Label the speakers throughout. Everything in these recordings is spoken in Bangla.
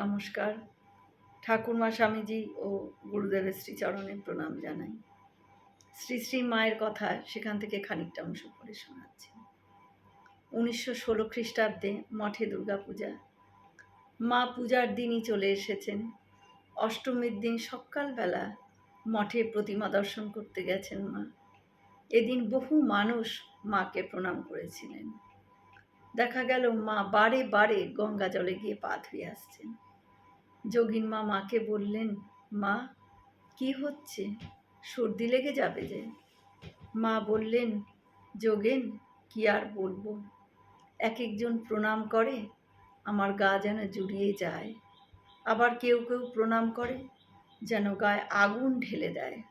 Speaker 1: নমস্কার। ঠাকুরমা স্বামীজি ও গুরুদেবের শ্রীচরণে প্রণাম জানাই। শ্রী শ্রী মায়ের কথা সেখান থেকে খানিকটা অংশ পড়ে শোনাচ্ছি। উনিশশো ষোলো খ্রিস্টাব্দে মঠে দুর্গাপূজা। মা পূজার দিনই চলে এসেছেন। অষ্টমীর দিন সকালবেলা মঠে প্রতিমা দর্শন করতে গেছেন মা। এদিন বহু মানুষ মাকে প্রণাম করেছিলেন। দেখা গেল মা বারে বারে গঙ্গা জলে গিয়ে পা ধুয়ে আসছেন। যোগিন মা মাকে বললেন, মা, কি হচ্ছে? সর্দি লেগে যাবে যে। মা বললেন, যোগেন, কি আর বলব? এক একজন প্রণাম করে, আমার গা যেন জুড়িয়ে যায়। আবার কেউ কেউ প্রণাম করে, যেন গায়ে আগুন ঢেলে দেয়।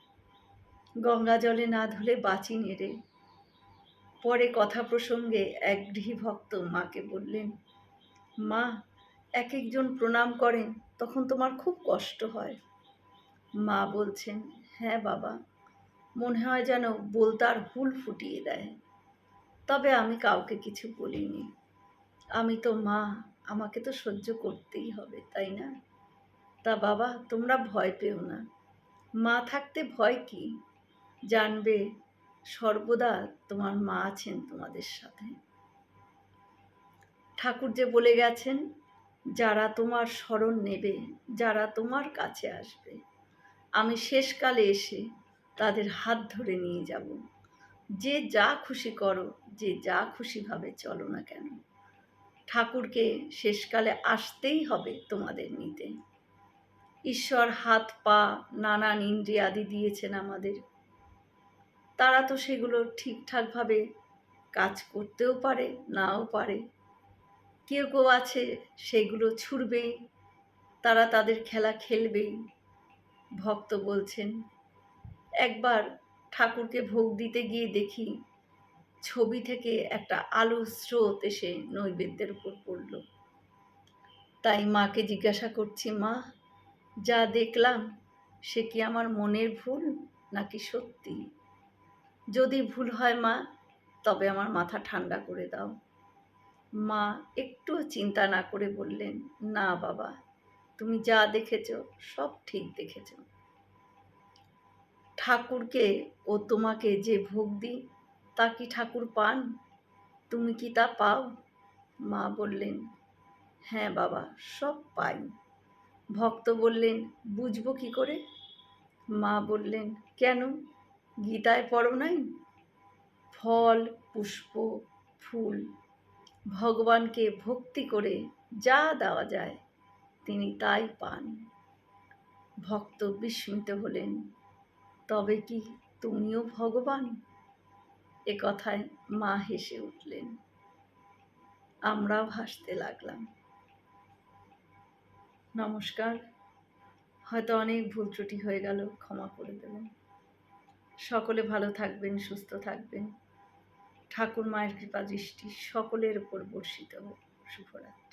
Speaker 1: গঙ্গা জলে না ধুলে বাঁচি নেড়ে পরে কথা প্রসঙ্গে এক গৃহভক্ত মাকে বললেন, মা এক একজন প্রণাম করেন, তখন তোমার খুব কষ্ট হয়। মা বলছেন হ্যাঁ বাবা, মনে হয় যেন বলতার হুল ফুটিয়ে দেয়। তবে আমি কাউকে কিছু বলিনি। আমি তো মা, আমাকে তো সহ্য করতেই হবে, তাই না? তা বাবা, তোমরা ভয় পেও না। মা থাকতে ভয় কি? জানবে সর্বদা তোমার মা আছেন তোমাদের সাথে। ঠাকুর যে বলে গেছেন, যারা তোমার স্মরণ নেবে, যারা তোমার কাছে আসবে, আমি শেষকালে এসে তাদের হাত ধরে নিয়ে যাব। যে যা খুশি করো, যে যা খুশিভাবে চলো না কেন। ঠাকুরকে শেষকালে আসতেই হবে তোমাদের নিতে। ঈশ্বর হাত, পা, নানান ইন্দ্রিয়াদি দিয়েছেন আমাদের তারা তো সেগুলো ঠিকঠাকভাবে কাজ করতেও পারে, নাও পারে। কেউ কেউ আছে সেগুলো ছুড়বেই, তারা তাদের খেলা খেলবেই, ভক্ত বলছেন। একবার ঠাকুরকে ভোগ দিতে গিয়ে দেখি ছবি থেকে একটা আলো স্রোত এসে নৈবেদ্যের উপর পড়ল। তাই মাকে জিজ্ঞাসা করছি, মা, যা দেখলাম, সে কি আমার মনের ভুল নাকি সত্যি? যদি ভুল হয় মা, তবে আমার মাথা ঠান্ডা করে দাও। মা একটু চিন্তা না করে বললেন, না বাবা, তুমি যা দেখেছ সব ঠিক দেখেছ। ঠাকুরকে ও তোমাকে যে ভোগ দিই, তা কি ঠাকুর পান? তুমি কি তা পাও? মা বললেন হ্যাঁ বাবা, সব পাই। ভক্ত বললেন, বুঝব কি করে? মা বললেন, কেন? গীতায় পড়ো নাই ফল, পুষ্প, ফুল, ভগবানকে ভক্তি করে যা দেওয়া যায়, তিনি তাই পান। ভক্ত বিস্মিত হলেন, তবে কি তুমিও ভগবান? এ কথায় মা হেসে উঠলেন। আমরাও হাসতে লাগলাম। নমস্কার, হয়তো অনেক ভুল ত্রুটি হয়ে গেল, ক্ষমা করে দেবেন। সকলে ভালো থাকবেন সুস্থ থাকবেন। ঠাকুর মায়ের কৃপা দৃষ্টি সকলের উপর বর্ষিত হোক। শুভরাত্রি।